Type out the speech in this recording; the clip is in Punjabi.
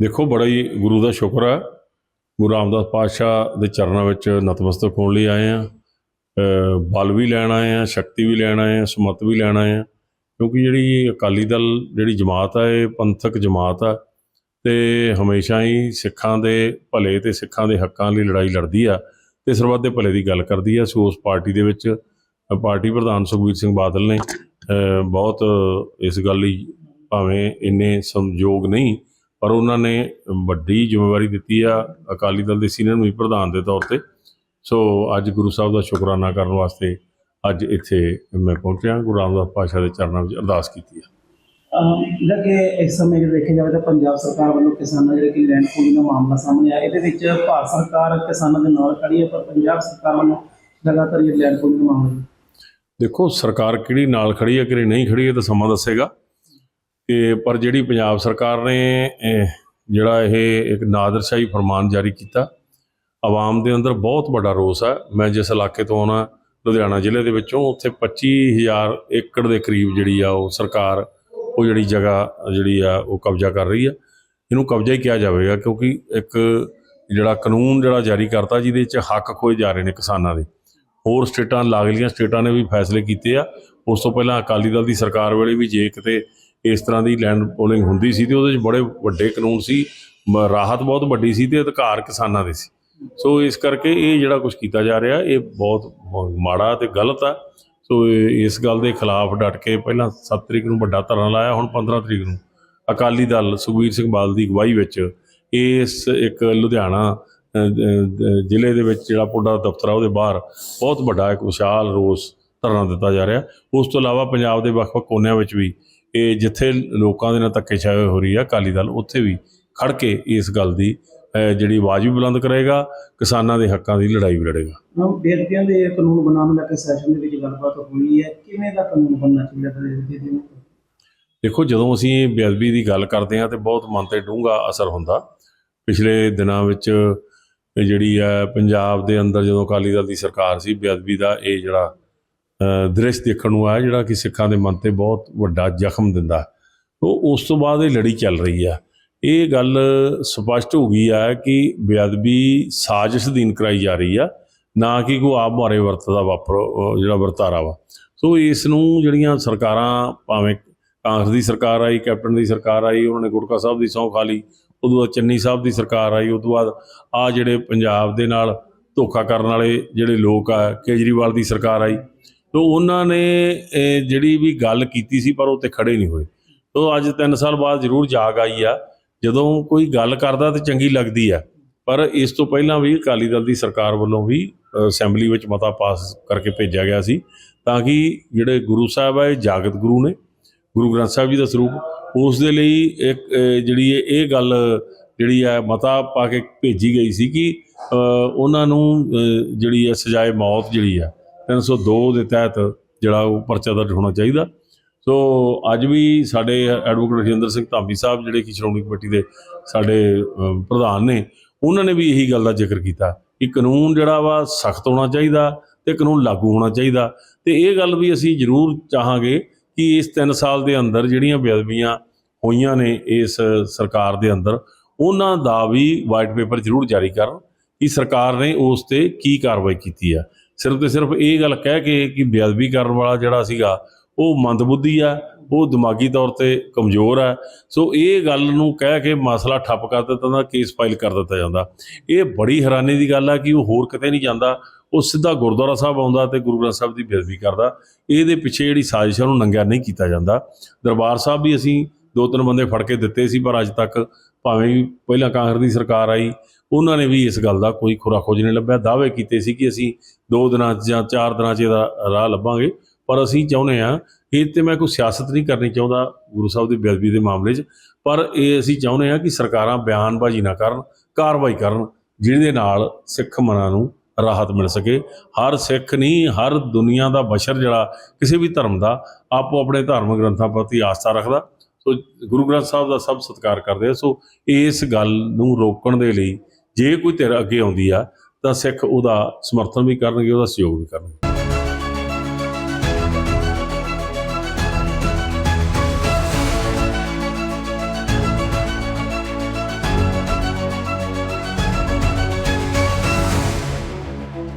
ਦੇਖੋ ਬੜਾ ਹੀ ਗੁਰੂ ਦਾ ਸ਼ੁਕਰ ਹੈ ਗੁਰੂ ਰਾਮਦਾਸ ਪਾਤਸ਼ਾਹ ਦੇ ਚਰਨਾਂ ਵਿੱਚ ਨਤਮਸਤਕ ਹੋਣ ਲਈ ਆਏ ਆ। ਬਲ ਵੀ ਲੈਣ ਆਏ ਆ, ਸ਼ਕਤੀ ਵੀ ਲੈਣ ਆਏ ਆ, ਸਮਤ ਵੀ ਲੈਣ ਆਏ ਆ। ਕਿਉਂਕਿ ਜਿਹੜੀ ਅਕਾਲੀ ਦਲ, ਜਿਹੜੀ ਜਮਾਤ ਆ, ਇਹ ਪੰਥਕ ਜਮਾਤ ਆ ਤੇ ਹਮੇਸ਼ਾ ਹੀ ਸਿੱਖਾਂ ਦੇ ਭਲੇ ਤੇ ਸਿੱਖਾਂ ਦੇ ਹੱਕਾਂ ਲਈ ਲੜਾਈ ਲੜਦੀ ਆ ਤੇ ਸਰਬੱਤ ਦੇ ਭਲੇ ਦੀ ਗੱਲ ਕਰਦੀ ਆ। ਸੋ ਉਸ ਪਾਰਟੀ ਦੇ ਵਿੱਚ ਪਾਰਟੀ ਪ੍ਰਧਾਨ ਸੁਖਬੀਰ ਸਿੰਘ ਬਾਦਲ ਨੇ ਬਹੁਤ ਇਸ ਗੱਲ ਲਈ ਭਾਵੇਂ ਇੰਨੇ ਸੰਯੋਗ ਨਹੀਂ ਪਰ ਉਹਨਾਂ ਨੇ ਵੱਡੀ ਜ਼ਿੰਮੇਵਾਰੀ ਦਿੱਤੀ ਆ ਅਕਾਲੀ ਦਲ ਦੇ ਸੀਨੀਅਰ ਮੀਤ ਪ੍ਰਧਾਨ ਦੇ ਤੌਰ ਤੇ। ਸੋ ਅੱਜ ਗੁਰੂ ਸਾਹਿਬ ਦਾ ਸ਼ੁਕਰਾਨਾ ਕਰਨ ਵਾਸਤੇ ਅੱਜ ਇੱਥੇ ਮੈਂ ਪਹੁੰਚਿਆ ਗੁਰੂ ਰਾਮਦਾਸ ਪਾਤਸ਼ਾਹ ਦੇ ਚਰਨਾਂ ਵਿੱਚ ਅਰਦਾਸ ਕੀਤੀ ਅਮ ਜਿਹੜਾ ਕਿ ਇਸ ਸਮੇਂ ਜੇ ਦੇਖਿਆ ਜਾਵੇ ਤਾਂ ਪੰਜਾਬ ਸਰਕਾਰ ਵੱਲੋਂ ਕਿਸਾਨਾਂ ਜਿਹੜੇ ਕਿ ਲੈਂਡ ਪੂਲਿੰਗ ਦਾ ਮਾਮਲਾ ਸਾਹਮਣੇ ਆਇਆ ਇਹਦੇ ਵਿੱਚ ਭਾਰਤ ਸਰਕਾਰ ਕਿਸਾਨਾਂ ਦੇ ਨਾਲ ਖੜੀ ਹੈ ਪਰ ਪੰਜਾਬ ਸਰਕਾਰ ਵੱਲੋਂ ਲਗਾਤਾਰ ਇਹ ਲੈਂਡ ਪੂਲਿੰਗ ਦਾ ਮਾਮਲਾ ਦੇਖੋ ਸਰਕਾਰ ਕਿਹੜੀ ਨਾਲ ਖੜੀ ਹੈ ਕਿਹੜੀ ਨਹੀਂ ਖੜੀ ਹੈ ਤਾਂ ਸਮਾਂ ਦੱਸੇਗਾ। ਤੇ ਪਰ ਜਿਹੜੀ ਪੰਜਾਬ ਸਰਕਾਰ ਨੇ ਜਿਹੜਾ ਇਹ ਇੱਕ ਨਾਦਰਸ਼ਾਹੀ ਫਰਮਾਨ ਜਾਰੀ ਕੀਤਾ, ਆਵਾਮ ਦੇ ਅੰਦਰ ਬਹੁਤ ਵੱਡਾ ਰੋਸ ਹੈ ਮੈਂ ਜਿਸ ਇਲਾਕੇ ਤੋਂ ਆਉਣਾ, ਲੁਧਿਆਣਾ ਜ਼ਿਲ੍ਹੇ ਦੇ ਵਿੱਚੋਂ, ਉੱਥੇ 25000 ਏਕੜ ਦੇ ਕਰੀਬ ਜਿਹੜੀ ਆ ਉਹ ਸਰਕਾਰ, ਉਹ ਜਿਹੜੀ ਜਗ੍ਹਾ ਜਿਹੜੀ ਆ ਉਹ ਕਬਜ਼ਾ ਕਰ ਰਹੀ ਆ। ਇਹਨੂੰ ਕਬਜ਼ਾ ਹੀ ਕਿਹਾ ਜਾਵੇਗਾ ਕਿਉਂਕਿ ਇੱਕ ਜਿਹੜਾ ਕਾਨੂੰਨ ਜਿਹੜਾ ਜਾਰੀ ਕਰਤਾ, ਜਿਹਦੇ ਵਿੱਚ ਹੱਕ ਖੋਏ ਜਾ ਰਹੇ ਨੇ ਕਿਸਾਨਾਂ ਦੇ। ਹੋਰ ਸਟੇਟਾਂ, ਲਾਗਲੀਆਂ ਸਟੇਟਾਂ ਨੇ ਵੀ ਫੈਸਲੇ ਕੀਤੇ ਆ। ਉਸ ਤੋਂ ਪਹਿਲਾਂ ਅਕਾਲੀ ਦਲ ਦੀ ਸਰਕਾਰ ਵੇਲੇ ਵੀ ਜੇ ਕਿਤੇ ਇਸ ਤਰ੍ਹਾਂ ਦੀ ਲੈਂਡ ਪੋਲਿੰਗ ਹੁੰਦੀ ਸੀ ਤੇ ਉਹਦੇ ਵਿੱਚ ਬੜੇ ਵੱਡੇ ਕਾਨੂੰਨ ਸੀ ਰਾਹਤ ਬਹੁਤ ਵੱਡੀ ਸੀ ਤੇ ਅਧਿਕਾਰ ਕਿਸਾਨਾਂ ਦੇ ਸੀ। ਸੋ ਇਸ ਕਰਕੇ ਇਹ ਜਿਹੜਾ ਕੁਝ ਕੀਤਾ ਜਾ ਰਿਹਾ, ਇਹ ਬਹੁਤ ਮਾੜਾ ਤੇ ਗਲਤ ਆ। ਸੋ ਇਹ- ਇਸ ਗੱਲ ਦੇ ਖਿਲਾਫ ਡਟ ਕੇ ਪਹਿਲਾਂ 7 ਤਰੀਕ ਨੂੰ ਵੱਡਾ ਧਰਨਾ ਲਾਇਆ, ਹੁਣ 15 ਤਰੀਕ ਨੂੰ ਅਕਾਲੀ ਦਲ ਸੁਖਬੀਰ ਸਿੰਘ ਬਾਦਲ ਦੀ ਅਗਵਾਈ ਵਿੱਚ ਇਸ ਇੱਕ ਲੁਧਿਆਣਾ ਜ਼ਿਲ੍ਹੇ ਦੇ ਵਿੱਚ ਜਿਹੜਾ ਪੁੱਡਾ ਦਫ਼ਤਰ ਆ, ਉਹਦੇ ਬਾਹਰ ਬਹੁਤ ਵੱਡਾ ਇੱਕ ਵਿਸ਼ਾਲ ਰੋਸ ਧਰਨਾ ਦਿੱਤਾ ਜਾ ਰਿਹਾ। ਉਸ ਤੋਂ ਇਲਾਵਾ ਪੰਜਾਬ ਦੇ ਵੱਖ-ਵੱਖ ਕੋਨਿਆਂ ਵਿੱਚ ਵੀ ਇਹ ਜਿੱਥੇ ਲੋਕਾਂ ਦੇ ਨਾਲ ਧੱਕੇਸ਼ਾਹੀ ਹੋ ਰਹੀ ਆ ਅਕਾਲੀ ਦਲ ਉੱਥੇ ਵੀ ਖੜ ਕੇ ਇਸ ਗੱਲ ਦੀ ਜਿਹੜੀ ਆਵਾਜ਼ ਵੀ ਬੁਲੰਦ ਕਰੇਗਾ ਕਿਸਾਨਾਂ ਦੇ ਹੱਕਾਂ ਦੀ ਲੜਾਈ ਵੀ ਲੜੇਗਾ। ਹੁਣ ਬੇਦਬੀਆਂ ਦੇ ਕਾਨੂੰਨ ਬਣਾਉਣ ਨੂੰ ਲੈ ਕੇ ਸੈਸ਼ਨ ਦੇ ਵਿੱਚ ਗੱਲਬਾਤ ਹੋਈ ਹੈ। ਕਿਵੇਂ ਦਾ ਕਾਨੂੰਨ ਬਣਨਾ ਚਾਹੀਦਾ ਹੈ ਬੇਦਬੀਆਂ ਨੂੰ ਦੇਖੋ ਜਦੋਂ ਅਸੀਂ ਬੇਅਦਬੀ ਦੀ ਗੱਲ ਕਰਦੇ ਹਾਂ ਤੇ ਬਹੁਤ ਮਨ ਤੇ ਡੂੰਘਾ ਅਸਰ ਹੁੰਦਾ। ਪਿਛਲੇ ਦਿਨਾਂ ਵਿੱਚ ਜਿਹੜੀ ਹੈ ਪੰਜਾਬ ਦੇ ਅੰਦਰ ਜਦੋਂ ਅਕਾਲੀ ਦਲ ਦੀ ਸਰਕਾਰ ਸੀ ਬੇਅਦਬੀ ਦਾ ਇਹ ਜਿਹੜਾ ਦ੍ਰਿਸ਼ ਦੇਖਣ ਨੂੰ ਆਇਆ ਜਿਹੜਾ ਕਿ ਸਿੱਖਾਂ ਦੇ ਮਨ ਤੇ ਬਹੁਤ ਵੱਡਾ ਜ਼ਖਮ ਦਿੰਦਾ ਉਹ ਉਸ ਤੋਂ ਬਾਅਦ ਇਹ ਲੜੀ ਚੱਲ ਰਹੀ ਆ ਇਹ ਗੱਲ ਸਪਸ਼ਟ ਹੋ ਗਈ ਆ ਕਿ ਬੇਅਦਬੀ ਸਾਜ਼ਿਸ਼ ਅਧੀਨ ਕਰਾਈ ਜਾ ਰਹੀ ਆ ਨਾ ਕਿ ਕੋਈ ਆਪ ਮਾਰੇ ਵਰਤ ਦਾ ਵਾਪਰ ਜਿਹੜਾ ਵਰਤਾਰਾ ਵਾ। ਸੋ ਇਸ ਨੂੰ ਜਿਹੜੀਆਂ ਸਰਕਾਰਾਂ, ਭਾਵੇਂ ਕਾਂਗਰਸ ਦੀ ਸਰਕਾਰ ਆਈ, ਕੈਪਟਨ ਦੀ ਸਰਕਾਰ ਆਈ, ਉਹਨਾਂ ਨੇ ਗੁਟਕਾ ਸਾਹਿਬ ਦੀ ਸਹੁੰ ਖਾ ਲਈ, ਉਦੋਂ ਬਾਅਦ ਚੰਨੀ ਸਾਹਿਬ ਦੀ ਸਰਕਾਰ ਆਈ ਉਸ ਤੋਂ ਬਾਅਦ ਆ ਜਿਹੜੇ ਪੰਜਾਬ ਦੇ ਨਾਲ ਧੋਖਾ ਕਰਨ ਵਾਲੇ ਜਿਹੜੇ ਲੋਕ ਆ, ਕੇਜਰੀਵਾਲ ਦੀ ਸਰਕਾਰ ਆਈ ਤੋ ਉਹਨਾਂ ਨੇ ਜਿਹੜੀ ਵੀ ਗੱਲ ਕੀਤੀ ਸੀ, ਪਰ ਉਹ ਤੇ ਖੜੇ ਨਹੀਂ ਹੋਏ। ਤੋ ਅੱਜ 3 ਸਾਲ ਬਾਅਦ ਜ਼ਰੂਰ ਜਾਗ ਆਈ ਆ। ਜਦੋਂ ਕੋਈ ਗੱਲ ਕਰਦਾ ਤੇ ਚੰਗੀ ਲੱਗਦੀ ਆ। ਪਰ ਇਸ ਤੋਂ ਪਹਿਲਾਂ ਵੀ ਅਕਾਲੀ ਦਲ ਦੀ ਸਰਕਾਰ ਵੱਲੋਂ ਵੀ ਅਸੈਂਬਲੀ ਵਿੱਚ ਮਤਾ ਪਾਸ ਕਰਕੇ ਭੇਜਿਆ ਗਿਆ ਸੀ। ਤਾਂ ਕਿ ਜਿਹੜੇ ਗੁਰੂ ਸਾਹਿਬ ਆ, ਇਹ ਜਾਗਤ ਗੁਰੂ ਨੇ, ਗੁਰੂ ਗ੍ਰੰਥ ਸਾਹਿਬ ਜੀ ਦਾ ਸਰੂਪ, ਉਸ ਦੇ ਲਈ ਇੱਕ ਜਿਹੜੀ ਇਹ ਗੱਲ ਜਿਹੜੀ ਆ, ਮਤਾ ਪਾ ਕੇ ਭੇਜੀ ਗਈ ਸੀ ਕਿ ਉਹਨਾਂ ਨੂੰ ਜਿਹੜੀ ਆ, ਸਜ਼ਾਏ ਮੌਤ ਜਿਹੜੀ ਆ 302 ਦੇ ਤਹਿਤ ਜਿਹੜਾ ਉਹ ਪਰਚਾ ਦਰਜ ਹੋਣਾ ਚਾਹੀਦਾ। ਸੋ ਅੱਜ ਵੀ ਸਾਡੇ ਐਡਵੋਕੇਟ ਰਜਿੰਦਰ ਸਿੰਘ ਧਾਮੀ ਸਾਹਿਬ ਜਿਹੜੇ ਕਿ ਸ਼੍ਰੋਮਣੀ ਕਮੇਟੀ ਦੇ ਸਾਡੇ ਪ੍ਰਧਾਨ ਨੇ, ਉਹਨਾਂ ਨੇ ਵੀ ਇਹੀ ਗੱਲ ਦਾ ਜ਼ਿਕਰ ਕੀਤਾ ਕਿ ਕਾਨੂੰਨ ਜਿਹੜਾ ਵਾ ਸਖਤ ਹੋਣਾ ਚਾਹੀਦਾ ਤੇ ਕਾਨੂੰਨ ਲਾਗੂ ਹੋਣਾ ਚਾਹੀਦਾ। ਤੇ ਇਹ ਗੱਲ ਵੀ ਅਸੀਂ ਜ਼ਰੂਰ ਚਾਹਾਂਗੇ ਕਿ ਇਸ 3 ਸਾਲ ਦੇ ਅੰਦਰ ਜਿਹੜੀਆਂ ਬੇਅਦਬੀਆਂ ਹੋਈਆਂ ਨੇ ਇਸ ਸਰਕਾਰ ਦੇ ਅੰਦਰ, ਉਹਨਾਂ ਦਾ ਵੀ ਵਾਈਟ ਪੇਪਰ ਜ਼ਰੂਰ ਜਾਰੀ ਕਰਨ ਕਿ ਸਰਕਾਰ ਨੇ ਉਸ ਤੇ ਕੀ ਕਾਰਵਾਈ ਕੀਤੀ ਆ। ਸਿਰਫ ਤੇ ਸਿਰਫ ਇਹ ਗੱਲ ਕਹਿ ਕੇ ਕਿ ਬੇਅਦਬੀ ਕਰਨ ਵਾਲਾ ਜਿਹੜਾ ਸੀਗਾ, ਉਹ ਮੰਦਬੁੱਧੀ ਆ, ਉਹ ਦਿਮਾਗੀ ਤੌਰ ਤੇ ਕਮਜ਼ੋਰ ਆ। ਸੋ ਇਹ ਗੱਲ ਨੂੰ ਕਹਿ ਕੇ ਮਸਲਾ ਠੱਪ ਕਰ ਦਿੱਤਾ ਤਾਂ ਕੇਸ ਫਾਈਲ ਕਰ ਦਿੱਤਾ ਜਾਂਦਾ। ਇਹ ਬੜੀ ਹੈਰਾਨੀ ਦੀ ਗੱਲ ਆ ਕਿ ਉਹ ਹੋਰ ਕਿਤੇ ਨਹੀਂ ਜਾਂਦਾ। ਉਹ ਸਿੱਧਾ ਗੁਰਦੁਆਰਾ ਸਾਹਿਬ ਆਉਂਦਾ ਤੇ ਗੁਰੂ ਗ੍ਰੰਥ ਸਾਹਿਬ ਦੀ ਬੇਅਦਬੀ ਕਰਦਾ। ਇਹਦੇ ਪਿੱਛੇ ਜਿਹੜੀ ਸਾਜ਼ਿਸ਼ ਆ ਉਹਨੂੰ ਨੰਗਿਆ ਨਹੀਂ ਕੀਤਾ ਜਾਂਦਾ। ਦਰਬਾਰ ਸਾਹਿਬ ਵੀ ਅਸੀਂ ਦੋ ਤਿੰਨ ਬੰਦੇ ਫੜ ਕੇ ਦਿੱਤੇ ਸੀ, ਪਰ ਅੱਜ ਤੱਕ ਭਾਵੇਂ ਪਹਿਲਾਂ ਕਾਂਗਰਸ ਦੀ ਸਰਕਾਰ ਆਈ, ਉਹਨਾਂ ਨੇ ਵੀ ਇਸ ਗੱਲ ਦਾ ਕੋਈ ਖੁਰਾ ਖੋਜ ਨਹੀਂ ਲੱਭਿਆ। ਦਾਅਵੇ ਕੀਤੇ ਸੀ ਕਿ ਅਸੀਂ ਦੋ ਦਿਨਾਂ 'ਚ ਜਾਂ ਚਾਰ ਦਿਨਾਂ 'ਚ ਇਹਦਾ ਰਾਹ ਲੱਭਾਂਗੇ, ਪਰ ਅਸੀਂ ਚਾਹੁੰਦੇ ਆ ਇਹ ਤੇ ਮੈਂ ਕੋਈ ਸਿਆਸਤ ਨਹੀਂ ਕਰਨੀ ਚਾਹੁੰਦਾ ਗੁਰੂ ਸਾਹਿਬ ਦੀ ਬੇਅਦਬੀ ਦੇ ਮਾਮਲੇ 'ਚ, ਪਰ ਇਹ ਅਸੀਂ ਚਾਹੁੰਦੇ ਆ ਕਿ ਸਰਕਾਰਾਂ ਬਿਆਨਬਾਜ਼ੀ ਨਾ ਕਰਨ, ਕਾਰਵਾਈ ਕਰਨ, ਜਿਹਦੇ ਨਾਲ ਸਿੱਖ ਮਨਾਂ ਨੂੰ ਰਾਹਤ ਮਿਲ ਸਕੇ। ਹਰ ਸਿੱਖ ਨਹੀਂ, ਹਰ ਦੁਨੀਆ ਦਾ ਬਸ਼ਰ ਜਿਹੜਾ ਕਿਸੇ ਵੀ ਧਰਮ ਦਾ, ਆਪੋ ਆਪਣੇ ਧਾਰਮਿਕ ਗ੍ਰੰਥਾਂ ਪ੍ਰਤੀ ਆਸਥਾ ਰੱਖਦਾ। ਸੋ ਗੁਰੂ ਗ੍ਰੰਥ ਸਾਹਿਬ ਦਾ ਸਭ ਸਤਿਕਾਰ ਕਰਦੇ ਆ। ਸੋ ਇਸ ਗੱਲ ਨੂੰ ਰੋਕਣ ਦੇ ਲਈ ਜੇ ਕੋਈ ਧਿਰ ਅੱਗੇ ਆਉਂਦੀ ਆ, ਤਾਂ ਸਿੱਖ ਉਹਦਾ ਸਮਰਥਨ ਵੀ ਕਰਨਗੇ, ਉਹਦਾ ਸਹਿਯੋਗ ਵੀ ਕਰਨਗੇ।